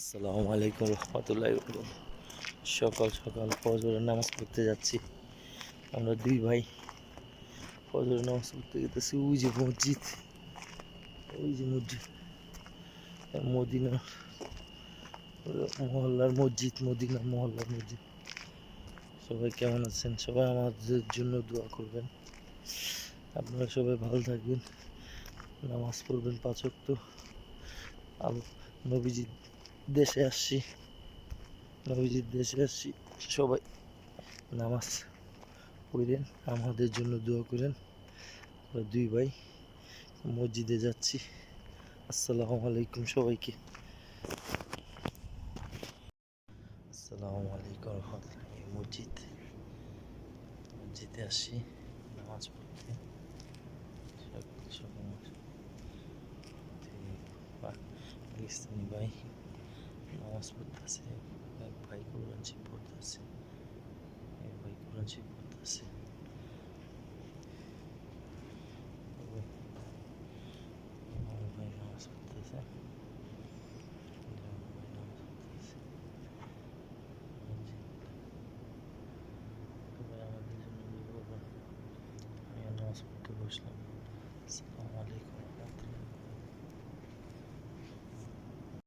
আসসালামু আলাইকুম রহমতুল্লাহ সকাল সকাল ফজরের নামাজ পড়তে যাচ্ছি। আমরা দুই ভাই ফজরের নামাজ পড়তে যেতেছি, ওই যে মসজিদ, ওই যে মসজিদ, মদিনা, মহল্লার মসজিদ, মদিনা মহল্লার মসজিদ। সবাই কেমন আছেন? সবাই আমাদের জন্য দোয়া করবেন। আপনারা সবাই ভালো থাকবেন। নামাজ পড়বেন পাচক তো আলো নবীজির দেশে আসছি নবীজির দেশে আসছি সবাই নামাজ পড়েন আমাদের জন্য দোয়া করেন। দুই ভাই মসজিদে যাচ্ছি। আসসালামু আলাইকুম সবাইকে। আসসালামু আলাইকুম রহমতুল্লাহ। মসজিদ, মসজিদে আসছি নামাজ পড়তে। সকাল পাকিস্তানি ভাই। নামাজ পড়তেছে এক ভাই কোরআন শিব পড়তেছে এক ভাই কোরআন শিব পড়তেছে